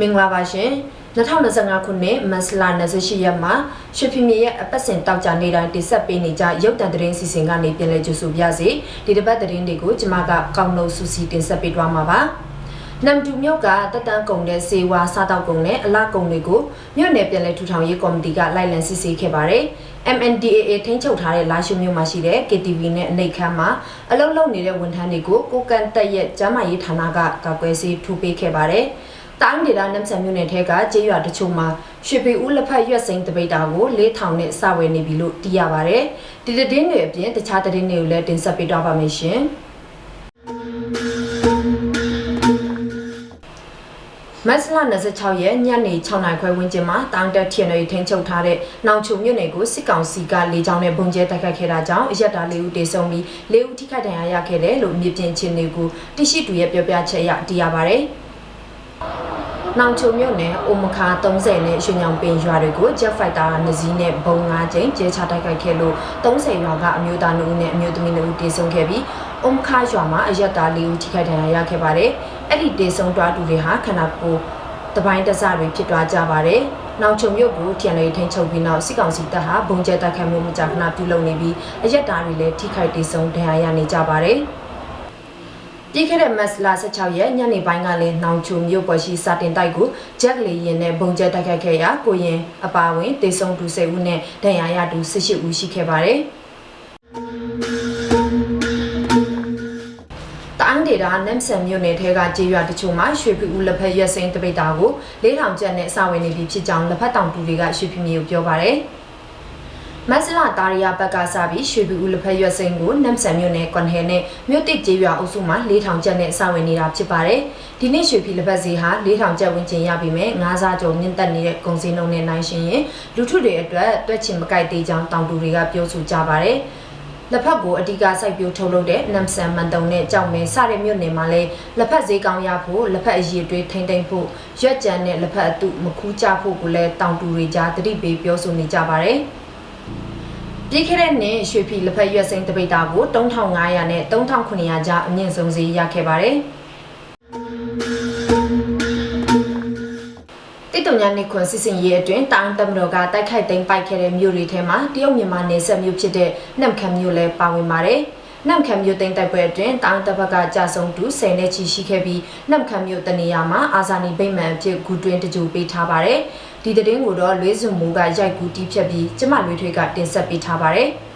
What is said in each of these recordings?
မင်္ဂလာပါရှင်2025ခုနှစ်မတ်လ28ရက်မှာရွှေဖီမြေရဲ့အပတ်စဉ်တောက်ကြနေတိုင်းတင်ဆက်ပေးနေကြရုပ်တံသတင်းစီစဉ်ကနေပြန်လည်ကြိုဆိုပြစေဒီတစ်ပတ်သတင်းတွေကိုကျွန်မကကောင်းလို့စူစီတင်ဆက်ပေးသွားမှာပါ နမ်တူမြို့ကတက်တန်းကုံတဲ့စေဝါစားတောက်ကုံနဲ့အလားကုံတွေကိုမြို့နယ်ပြည်လဲထူထောင်ရေးကော်မတီကလိုက်လံစစ်ဆေးခဲ့ပါတယ် MNDAA ထိန်းချုပ်ထားတဲ့လာရှိုမြို့မှာရှိတဲ့ KTV နဲ့အနေခမ်းမှာအလုံးလုံးနေတဲ့ဝန်ထမ်းတွေကိုကိုကန်တက်ရဲ့ကျမ်းမာရေးဌာနကကာကွယ်ဆေးထိုးပေးခဲ့ပါတယ်။တိုင်းဒေသနမ်ဆန်မြို့နယ်ထဲကကျေးရွာတချို့မှာရွှေပေဦးလက်ဖက်ရွက်စိမ်းတပိတ်တာကို4000နဲ့စဝယ်နေပြီလို့သိရပါတယ်။ဒီသတင်းတွေအပြင်တခြားသတင်းတွေကိုလည်းတင်ဆက်ပေးတော့ပါမယ်ရှင်။ မတ်လ26ရက်ညနေ6နာရီခွဲဝန်းကျင်မှာတောင်တက်ထီနယ်ထိန်းချုပ်ထားတဲ့နောင်ချုံမြို့နယ်ကိုစစ်ကောင်စီကလေကြောင်းနဲ့ပုံကျဲတိုက်ခတ်ခဲ့တာကြောင့်အရက်တာ၄ဦးတေဆုံးပြီး၄ဦးထိခိုက်ဒဏ်ရာရခဲ့တယ်လို့မြေပြင်ချင်းတွေကိုတရှိတူရဲ့ပြောပြချက်အရသိရပါဗျ။နောင်ချုံမြို့နယ်အိုမခါ30နဲ့ရွှေညောင်ပင်ရွာတွေကို Jet Fighter နှစ်စီးနဲ့ဘုံ၅ကြိမ်ကျဲချတိုက်ခိုက်ခဲ့လို့30ရွာကအမျိုးသား2ဦးနဲ့အမျိုးသမီး2ဦးတေဆုံးခဲ့ပြီးအုံခါရွာမှာအရက်သား၄ဦးထိခိုက်ဒဏ်ရာရခဲ့ပါတယ်။ အဲ့ဒီတေဆုံးတွားသူတွေဟာခန္ဓာကိုယ်တပိုင်းတစတွေဖြစ်သွားကြပါတယ်။နောက်ချုံမြို့ကိုထန်လေးထိန်ချုပ်ပြီးနောက်စစ်ကောင်စီတပ်ဟာဘုံကျဲတိုက်ခိုက်မှုမကြာခဏပြုလုပ်နေပြီးအရက်သားတွေလည်းထိခိုက်တေဆုံးဒဏ်ရာရနေကြပါတယ်။ပြီးခဲ့တဲ့မတ်လ16ရက်ညနေပိုင်းကလည်းနောင်ချုံမြို့ပေါ်ရှိစာတင်တိုက်ကိုဂျက်လေရင်နဲ့ဘုံကျဲတိုက်ခိုက်ခဲ့ရာကိုရင်အပါဝင်တေဆုံးသူ10ဦးနဲ့ဒဏ်ရာရသူ18ဦးရှိခဲ့ပါတယ်။ တအန်းဒေတာနမ်ဆန်မြို့နယ်ထဲကကြေးရွာတချို့မှာရွှေဖီဦးလက်ဖက်ရက်စိမ်းတပိတ်တာကို4000ကျပ်နဲ့အစဝင်နေပြီဖြစ်ကြောင်းလက်ဖက်တောင်တူတွေကရွှေဖီမျိုးပြောပါရယ်မဆလာတာရီယာဘက်ကစားပြီးရွှေဖီဦးလက်ဖက်ရွက်စိမ်းကိုနမ်ဆန်မြို့နယ်ကွန်ဟဲနဲ့မြို့တစ်ကြေးရွာအုပ်စုမှာ4000ကျပ်နဲ့အစဝင်နေတာဖြစ်ပါတယ်ဒီနေ့ရွှေဖီလက်ဖက်ဈေးဟာ4000ကျပ်ဝန်းကျင်ရပြီမဲ့ငါးစားကျော်မြင့်တက်နေတဲ့ကုန်စည်နှုန်းနဲ့နိုင်ရှင်ရင်လူထုတွေအတွက်တွက်ချင်မကြိုက်သေးကြောင်းတောင်တူတွေကပြောဆိုကြပါတယ် လက်ဖက်ကိုအဓိကစိုက်ပျိုးထုတ်လုပ်တဲ့နမ်ဆန်မန်တုံနဲ့ကြောက်မဲစတဲ့မြို့နယ်မှာလည်းလက်ဖက်ဈေးကောင်းရဖို့လက်ဖက်အရည်တွေထိမ့်သိမ့်ဖို့ရွက်ကြံနဲ့လက်ဖက်အတုမခူးကြဖို့ကိုလည်းတောင်တူတွေကြားတတိပေးပြောဆိုနေကြပါတယ်ပြီးခဲ့တဲ့နှစ်ရွှေဖီလက်ဖက်ရွက်စိမ်းတပိတ်တာကို3500နဲ့3900ကြားအမြင့်ဆုံးဈေးရခဲ့ပါတယ် တိတုံညာနေခွန်စစ်စင်ရေးအတွင်းတောင်တမတော်ကတိုက်ခိုက်သိမ်းပိုက်ခဲ့တဲ့မြို့တွေထဲမှာတရုတ်မြန်မာနယ်စပ်မြို့ဖြစ်တဲ့နမ်ခမ်းမြို့လည်းပါဝင်ပါတယ်။နမ်ခမ်းမြို့သိမ်းတိုက်ပွဲအတွင်းတောင်တဘက်ကကြာဆုံးသူ10နဲ့ချီရှိခဲ့ပြီးနမ်ခမ်းမြို့တနေရာမှာအာဇာနည်ဗိမ္မာန်အဖြစ်ဂူတွင်တကြိုပေးထားပါတယ်။ဒီသတင်းကိုတော့လွေးစုံမူကရိုက်ကူတီးဖြတ်ပြီးကျမလွေးထွေးကတင်ဆက်ပေးထားပါတယ်။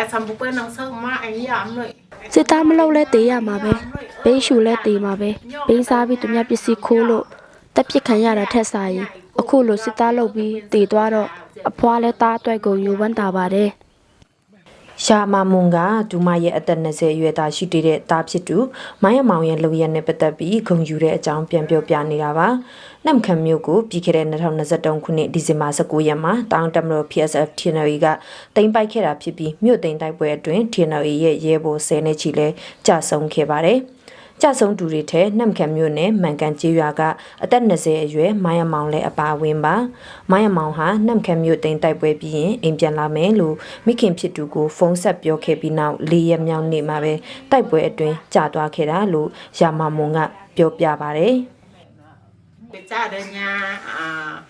em xong bụng bên nông sơn mà anh giảm rồi စစ်သားမလုပ်လဲတေးရမှာပဲဘိန်းရှူလဲတေးမှာပဲဘိန်းစားပြီးသူများပစ္စည်းခိုးလို့ တက်ပစ်ခံရတာထက်စားရင်အခုလိုစစ်သားလုပ်ပြီးတေးသွားတော့အဖွားလဲသားအတွက်ကိုယူဝမ်းတာပါတယ်ရှာမမွန်ကဒူမရဲ့အသက်20အရွယ်သားရှိတဲ့တာဖြစ်သူမိုင်းအမောင်ရဲ့လုပ်ရက်နဲ့ပတ်သက်ပြီးဂုံယူတဲ့အကြောင်းပြန်ပြောပြနေတာပါ။နမ်ခမ်မျိုးကိုပြီးခဲ့တဲ့2023ခုနှစ်ဒီဇင်ဘာ19ရက်မှာတောင်တမတော် PSF TNL ကတင်ပိုက်ခဲ့တာဖြစ်ပြီးမြို့သိမ်းတိုက်ပွဲအတွင်း TNL ရဲ့ရဲဘော်10နဲ့ချီလဲကြာဆုံးခဲ့ပါတယ်။ ကြဆုံသူတွေထဲနှမ်ခံမျိုးနဲ့မှန်ကန်ကြေးရွာကအသက်20အရွယ်မိုင်းအမောင်လည်းအပါဝင်ပါမိုင်းအမောင်ဟာနှမ်ခံမျိုးတိန်တိုက်ပွဲပြီးရင်အိမ်ပြန်လာမယ်လို့မိခင်ဖြစ်သူကိုဖုန်းဆက်ပြောခဲ့ပြီးနောက်၄ရက်မြောက်နေ့မှာပဲတိုက်ပွဲအတွင်းကြာသွားခဲ့တာလို့ရာမမွန်ကပြောပြပါတယ် để cha đây nhà à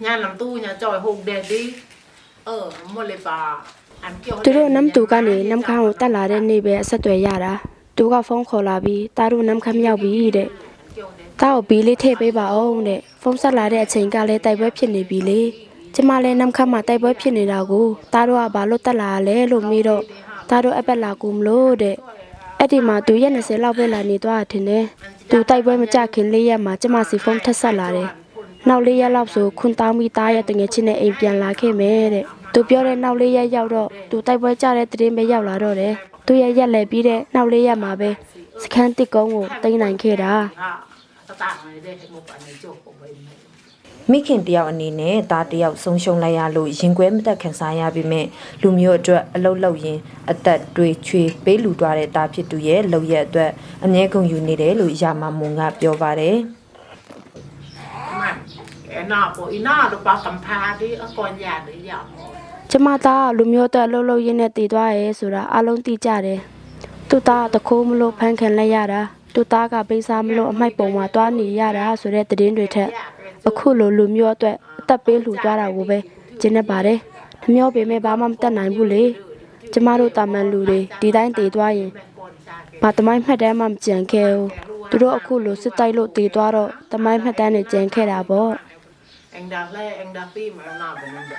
nhà làm tu nhà tròi hùng để đi ở một lệ bà ăn kiểu သူတို့နမ်တူကနေနမ်ခမ်းကိုတက်လာတဲ့နေ့ပဲအဆက်အသွယ်ရတာ သူကဖုန်းခေါ်လာပြီးတားတို့နမ်ခမ်းရောက်ပြီတဲ့တားကိုဘီလေးထည့်ပေးပါအောင်တဲ့ဖုန်းဆက်လာတဲ့အချိန်ကလည်းတိုက်ပွဲဖြစ်နေပြီလေကျမလည်းနမ်ခမ်းမှာတိုက်ပွဲဖြစ်နေတာကိုတားတို့ကဘာလို့တက်လာလဲလို့မေးတော့တားတို့အပက်လာကူမလို့တဲ့အဲ့ဒီမှာသူရက်20လောက်ပဲလာနေသွားတာထင်တယ်သူတိုက်ပွဲမကြခင်လေးရက်မှာကျမစီဖုန်းထက်ဆက်လာတယ်နောက်လေးရက်လောက်ဆိုခွန်တောင်းပြီးသားရဲ့တငယ်ချင်းနဲ့အိမ်ပြန်လာခဲ့မယ်တဲ့သူပြောတဲ့နောက်လေးရက်ရောက်တော့သူတိုက်ပွဲကြတဲ့တရင်ပဲရောက်လာတော့တယ် သူရဲ့ရက်လဲပြီးတဲ့နောက်လေးရက်မှာပဲစခန်းတစ်ကုန်းကိုတင်နိုင်ခဲ့တာ ta tặng này đây một bạn này chỗ của mình မိခင်တယောက်အနေနဲ့သားတယောက်ဆုံးရှုံးလိုက်ရလို့ရင်ကွဲမသက်ခံစားရပြီးမြလူမျိုးအတွက်အလုတ်လောက်ရင်အသက်တွေချွေပေးလူသွားတဲ့သားဖြစ်သူရဲ့လောက်ရက်အတွက်အမြဲကုန်ယူနေတယ်လို့ရာမမွန်ကပြောပါတယ် mà cái nào của ý nào được bao cầm pha đi ở con nhà đấy giờ ကျမသားကလူမျိုးတက်လှုပ်လှုပ်ရင်းနဲ့တည်သွားရဲဆိုတာအလုံးသိကြတယ်သူသားကတခိုးမလို့ဖန်ခံလိုက်ရတာသူသားကပိစားမလို့အမိုက်ပုံမှာတွားနေရတာဆိုတဲ့သတင်းတွေထက်အခုလိုလူမျိုးအတွက်အသက်ပေးလှူသွားတာကိုပဲကျင်းနေပါတယ်။နှမျောပေမဲ့ဘာမှမတတ်နိုင်ဘူးလေ။ကျမတို့တာမန်လူတွေဒီတိုင်းတည်သွားရင်ဘာတမိုင်းမှတ်တမ်းမှမကြံခဲ့ဘူး။သူတို့အခုလိုစစ်တိုက်လို့တည်သွားတော့တမိုင်းမှတ်တမ်းတွေကြံခဲ့တာပေါ့။ anh đã lê anh đã phi mà em nào của mình vậy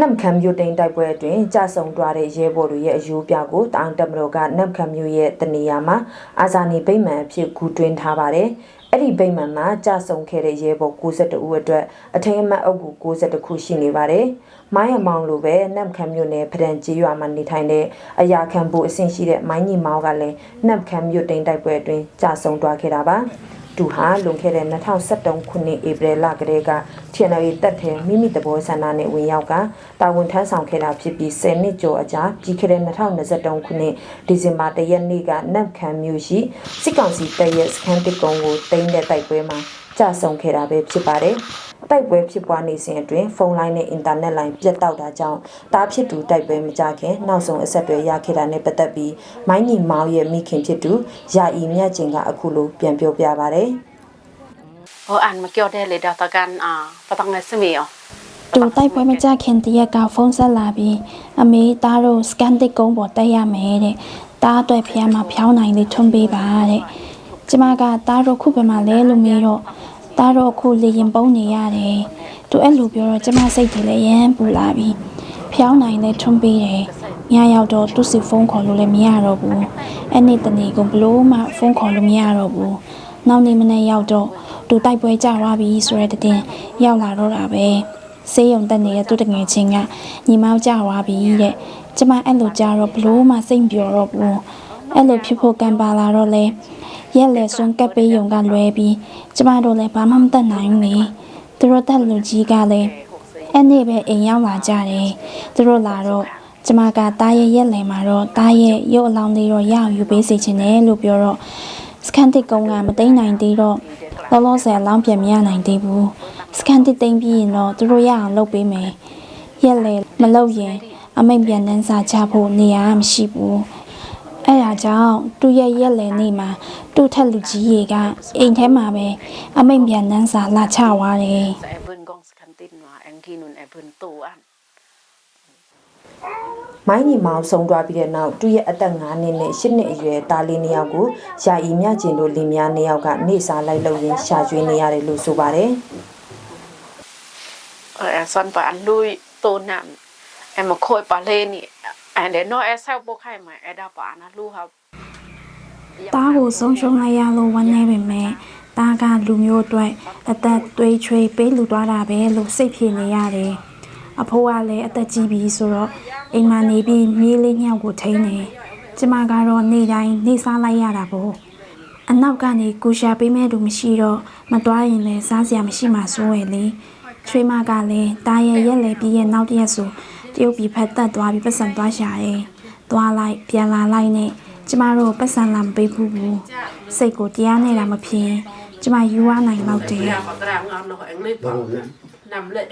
နမ်ခံမြို့တိန်တိုက်ပွဲအတွင်းကြာဆုံသွားတဲ့ရဲဘော်တွေရဲ့အယူပြကိုတောင်တမတော်ကနမ်ခံမြို့ရဲ့တနေရာမှာအာဇာနည်ဗိမ္မာန်အဖြစ်ဂူတွင်းထားပါတယ်။အဲ့ဒီဗိမ္မာန်မှာကြာဆုံခဲ့တဲ့ရဲဘော်62ဦးအတွက်အထင်အမှတ်အုပ်ကူ62ခုရှိနေပါတယ်။မိုင်းအမောင်လိုပဲနမ်ခံမြို့နယ်ပဒံကြီးရွာမှာနေထိုင်တဲ့အရာခံဖို့အဆင့်ရှိတဲ့မိုင်းညီမောင်ကလည်းနမ်ခံမြို့တိန်တိုက်ပွဲအတွင်းကြာဆုံသွားခဲ့တာပါ။ သူဟာလွန်ခဲ့တဲ့2013ခုနှစ်ဧပြီလကတည်းက TNL တက်ထဲမိမိတဘောဆန္ဒနဲ့ဝင်ရောက်ကတာဝန်ထမ်းဆောင်ခဲ့တာဖြစ်ပြီး10နှစ်ကျော်အကြာပြီးခဲ့တဲ့2023ခုနှစ်ဒီဇင်ဘာ1ရက်နေ့ကနတ်ခံမြို့ရှိစစ်ကောင်စီတပ်ရဲ့စခန်းတစ်ကုန်းကိုတင်တဲ့တိုက်ပွဲမှာကြာဆုံးခဲ့တာပဲဖြစ်ပါတယ်။ တိုက်ပွဲဖြစ်ပွားနေစဉ်အတွင်းဖုန်းလိုင်းနဲ့အင်တာနက်လိုင်းပြတ်တောက်တာကြောင့်တားဖြစ်သူတိုက်ပွဲမကြခင်နောက်ဆုံးအဆက်အသွယ်ရခဲ့တာနဲ့ပတ်သက်ပြီးမိုင်းညီမောင်ရဲ့မိခင်ဖြစ်သူယာအီမြတ်ကျင်ကအခုလိုပြန်ပြောပြပါဗျ။ဟိုအန်မကျော်တဲ့လေတော့တကန်အာပတငယ်စမီယောတူတိုက်ပွဲမကြခင်တရက်ကဖုန်းဆက်လာပြီးအမေသားတို့စကန်တစ်ကုန်းပေါ်တက်ရမယ်တဲ့တားအတွက်ဖျားမှာဖျောင်းနိုင်လေးထွန်းပေးပါတဲ့ကျမကတားတို့ခုပဲမှာလဲလို့မေးတော့ တားတို့အခုလေရင်ပုံးနေရတယ်သူအဲ့လိုပြောတော့ကျမစိတ်တွေလည်းရမ်းပူလာပြီးဖျောင်းနိုင်လဲထွန်းပေးတယ်ညရောက်တော့သူ့စီဖုန်းခေါ်လို့လည်းမရတော့ဘူးအဲ့နေ့တနေ့ကဘလို့မှဖုန်းခေါ်လို့မရတော့ဘူးနောက်နေ့မနေ့ရောက်တော့သူတိုက်ပွဲကြသွားပြီဆိုတဲ့တဲ့ရောက်လာတော့တာပဲဆေးရုံတက်နေတဲ့သူတငယ်ချင်းကညီမကြောက်သွားပြီတဲ့ကျမအဲ့လိုကြားတော့ဘလို့မှစိတ်မပြောတော့ဘူးအဲ့လိုဖြစ်ဖို့ကံပါလာတော့လေ ရက်လေစွန်ကပ်ပေးယုံကလွဲပြီးကျမတို့လည်းဘာမှမတတ်နိုင်ဘူးလေသူတို့တက်လူကြီးကလည်းအဲ့နေ့ပဲအိမ်ရောက်လာကြတယ်သူတို့လာတော့ကျမကတားရဲ့ရက်လေမှာတော့တားရဲ့ရုပ်အလောင်းလေးတော့ရအောင်ယူပေးစေချင်တယ်လို့ပြောတော့စကန်တစ်ကုန်းကမသိမ်းနိုင်သေးတော့လောလောဆယ်အလောင်းပြန်မရနိုင်သေးဘူးစကန်တစ်သိမ်းပြီးရင်တော့သူတို့ရအောင်လုပ်ပေးမယ်ရက်လေမလုပ်ရင်အမိတ်ပြန်နှန်းစာချဖို့နေရာမရှိဘူး အဲ့ဒါကြောင့်သူ့ရဲ့ရက်လေနေ့မှာသူ့ထက်လူကြီးတွေကအိမ်ထဲမှာပဲအမိတ်ပြန်နှန်းစာလာချသွားတယ်စအဘွန်ဂေါစကန်တင်ဝါအန်ကီနွန်အဘွန်တူအန်မိုင်းညီမောင်ဆုံးသွားပြီးတဲ့နောက်သူ့ရဲ့အသက်9နှစ်နဲ့10နှစ်အရွယ်သားလေးနှစ်ယောက်ကိုယာယီမြကျင်တို့လင်မယားနှစ်ယောက်ကနေစာလိုက်လို့ရင်းရှာကျွေးနေရတယ်လို့ဆိုပါတယ်အဲဆွန်ပါအန်လူတူနမ်အမခွိပါလေနီ အန်ဒဲနော်အဆောက်ပုတ်ခိုင်မအဒါပါနာလူဟာတားကိုဆုံးရှုံးလိုက်ရလို့ဝမ်းနေပေမဲ့တားကလူမျိုးအတွက်အသက်သွေးချွေးပေးလူသွားတာပဲလို့စိတ်ဖြေနေရတယ်။အဖိုးကလည်းအသက်ကြီးပြီဆိုတော့အိမ်မှာနေပြီးမြေးလေးညောက်ကိုထိန်းနေ။ကျမကတော့နေ့တိုင်းနေစားလိုက်ရတာပေါ့။အနောက်ကနေကူရှာပေးမဲ့သူမရှိတော့မတွားရင်လည်းစားစရာမရှိမှစိုးရလေ။ချွေးမကလည်းတားရဲ့ရက်လေပြီးရဲ့နောက်တစ်ရက်ဆို တရုတ်ပြည်ဖက်တက်သွားပြီးပတ်စံသွားရှာတယ်။သွားလိုက်ပြန်လာလိုက်နဲ့ကျမတို့ပတ်စံလာမပေးဘူးဘူးစိတ်ကိုတရားနေတာမဖြစ်ရင်ကျမယူရနိုင်တော့တယ် nhà mà cái đang ăn nó anh lấy bảo nằm lệ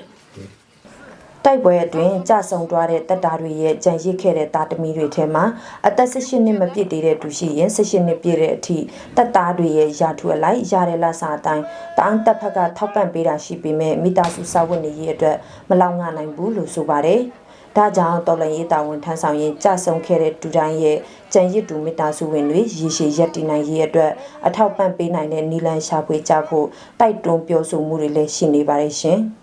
တိုက်ပွဲအတွင်းကြဆုံသွားတဲ့တပ်သားတွေရဲ့ကြံရစ်ခဲ့တဲ့တာသမီတွေထဲမှာအသက်18နှစ်မပြည့်သေးတဲ့သူရှိရင်18နှစ်ပြည့်တဲ့အထိတပ်သားတွေရဲ့ယာထုအလိုက်ရတဲ့လဆာအတိုင်းတောင်းတပ်ဖက်ကထောက်ပံ့ပေးတာရှိပေမဲ့မိသားစုစာဝတ်နေရေးအတွက်မလောက်ငနိုင်ဘူးလို့ဆိုပါတယ်။ ဒါကြောင့်တော်လန်ရေးတာဝန်ထမ်းဆောင်ရင်ကြဆုံခဲ့တဲ့ဒူတိုင်းရဲ့ကြံရစ်သူမိသားစုဝင်တွေရေရှည်ရက်တည်နိုင်ရေးအတွက်အထောက်ပံ့ပေးနိုင်တဲ့နီလန်ရှာဖွေကြဖို့တိုက်တွန်းပြောဆိုမှုတွေလည်းရှိနေပါတယ်ရှင်။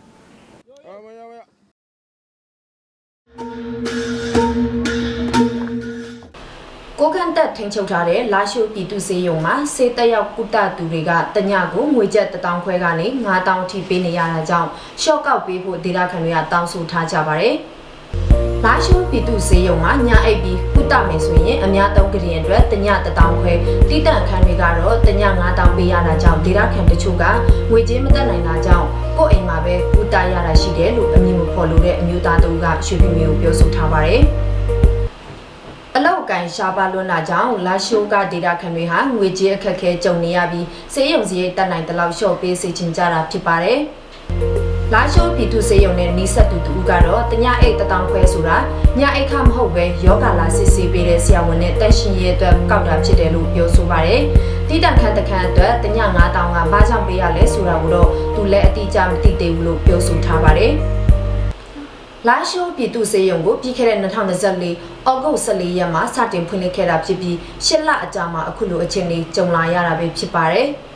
ကိုကန့်တက်ထိန်ချုပ်ထားတဲ့လာရှိုးပြည်သူစေယုံမှာစေတက်ရောက်ကုတသူတွေကတညကိုငွေကျပ်1000ခွဲကနေ9000ထိပေးနေရတာကြောင့်ရှော့ကောက်ပေးဖို့ဒေတာခံတွေကတောင်းဆိုထားကြပါတယ်။ လာရှိုးပြည်သူစေယုံမှာညအိပ်ပြီးကုတမယ်ဆိုရင်အများသုံးကရင်အတွက်တည1000ခွဲတိတန့်ခန်းတွေကတော့တည9000ပေးရတာကြောင့်ဒေတာခံတချို့ကငွေကြေးမတက်နိုင်တာကြောင့်ကိုယ့်အိမ်မှာပဲကုတရတာရှိတယ်လို့အမည်မဖော်လို့တဲ့အမျိုးသားတို့ကရွှေပြည်မျိုးပြောဆိုထားပါတယ်။အလောက်ကန်ရှားပါလွန်းတာကြောင့်လာရှိုးကဒေတာခံတွေဟာငွေကြေးအခက်အခဲကြုံနေရပြီးစေယုံစရိတ်တက်နိုင်တဲ့လောက်လျှော့ပေးစေချင်ကြတာဖြစ်ပါတယ်။ လာရှိုးပြည်သူစေယုံနဲ့နီးစပ်သူတူကတော့တညအိတ်တထောင်ခွဲဆိုတာညအိတ်ခမဟုတ်ပဲယောဂလာစစ်ဆေးပေးတဲ့ဆရာဝန်နဲ့တက်ရှင်ရဲ့အတွက်ကောက်တာဖြစ်တယ်လို့ပြောဆိုပါတယ်။တိတခန့်တခန့်အတွက်တည9000ကဘာကြောင့်ပေးရလဲဆိုတာကိုတော့သူလည်းအတိအကျမသိသေးဘူးလို့ပြောဆိုထားပါတယ်။လာရှိုးပြည်သူစေယုံကိုပြီးခဲ့တဲ့2024ဩဂုတ်14ရက်မှာစတင်ဖွင့်လှစ်ခဲ့တာဖြစ်ပြီးရှစ်လအကြာမှာအခုလိုအခြေအနေကြုံလာရတာပဲဖြစ်ပါတယ်။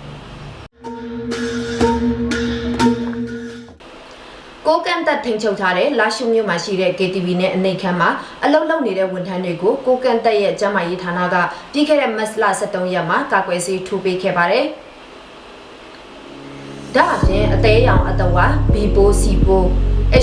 န်တက်ထိန်ချုပ်ထားတဲ့လာရှိုးမြို့မှာရှိတဲ့ KTV နဲ့အနေခန်းမှာအလုပ်လုပ်နေတဲ့ဝန်ထမ်းတွေကိုကိုကန်တက်ရဲ့ကျန်းမာရေးဌာနကပြီးခဲ့တဲ့မတ်လ23ရက်မှာကာကွယ်ဆေးထိုးပေးခဲ့ပါတယ်။ဒါအပြင်အသေးရောင်အတဝါ B4 C4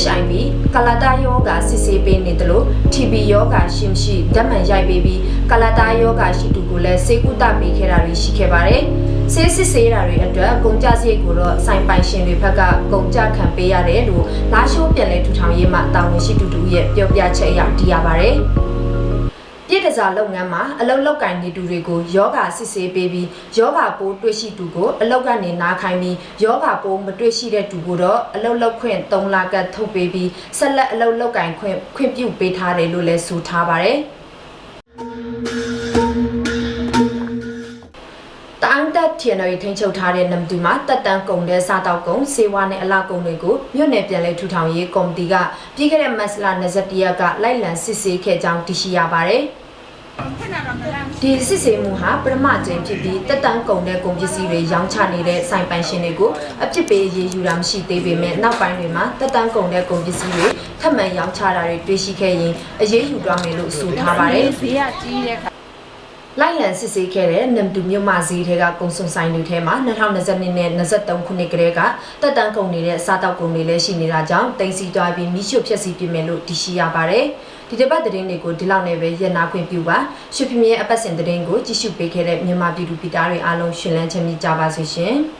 HIV ကလာတာယောဂါစစ်ဆေးပေးနေတယ်လို့ TB ယောဂါရှိမရှိဓာတ်မှန်ရိုက်ပေးပြီးကလာတာယောဂါရှိသူကိုလည်းစေကုသပေးခဲ့တာတွေရှိခဲ့ပါတယ်။ ဆေးစစ်ဆေးတာတွေအတွက်ကုန်ကြစရိတ်ကိုတော့စိုင်ပိုင်ရှင်တွေဘက်ကကုန်ကြခံပေးရတယ်လို့လာရှိုးပြန်လဲထူထောင်ရေးမှတာဝန်ရှိသူတို့ရဲ့ပြောပြချက်အရသိရပါတယ်။ပြည်တစားလုပ်ငန်းမှာအလုပ်လောက်ကင်နေသူတွေကိုယောဂစစ်ဆေးပေးပြီးယောဂပိုးတွေ့ရှိသူကိုအလုပ်ကနေနားခိုင်းပြီးယောဂပိုးမတွေ့ရှိတဲ့သူကိုတော့အလုပ်လုပ်ခွင့်3လကထုတ်ပေးပြီးဆက်လက်အလုပ်လောက်ကင်ခွင့်ခွင့်ပြုပေးထားတယ်လို့လည်းဆိုထားပါတယ် အန်တက်ထီနိုရီထိန်ချုပ်ထားတဲ့နမ်တူမှာတက်တန်းကုံတဲ့စားတောက်ကုံစေဝါနဲ့အလားကုံတွေကိုမြို့နယ်ပြည်လဲထူထောင်ရေးကော်မတီကပြီးခဲ့တဲ့မတ်လ21ရက်ကလိုက်လံစစ်ဆေးခဲ့ကြောင်းသိရှိရပါတယ်။ဒီစစ်ဆေးမှုဟာပထမကျင်းဖြစ်ပြီးတက်တန်းကုံတဲ့ကုန်ပစ္စည်းတွေရောင်းချနေတဲ့ဆိုင်ပိုင်ရှင်တွေကိုအပြစ်ပေးရေးယူတာမရှိသေးပေမဲ့နောက်ပိုင်းတွေမှာတက်တန်းကုံတဲ့ကုန်ပစ္စည်းတွေထပ်မံရောင်းချတာတွေတွေ့ရှိခဲ့ရင်အရေးယူသွားမယ်လို့ဆိုထားပါတယ်။ဈေးကကြီးတဲ့ခါ လိုက်လံစစ်ဆေးခဲ့တဲ့နမ်တူမြို့မဈေးတွေကကုံစုံဆိုင်တွေထဲမှာ2022နဲ့23ခုနှစ်ကတည်းကတက်တန်းကုန်နေတဲ့စားတောက်ကုန်တွေလည်းရှိနေတာကြောင့်တင်စီတွားပြီးမိရှုဖြက်စီပြင်မယ်လို့တရှိရပါတယ်။ဒီတစ်ပတ်သတင်းတွေကိုဒီလောက်နဲ့ပဲရက်နာခွင့်ပြုပါ။ရွှေပြင်းရဲ့အပတ်စဉ်သတင်းကိုကြည့်ရှုပေးခဲ့တဲ့မြန်မာပြည်သူပြည်သားတွေအားလုံးရှင်လန်းချမ်းမြေ့ကြပါစေရှင်။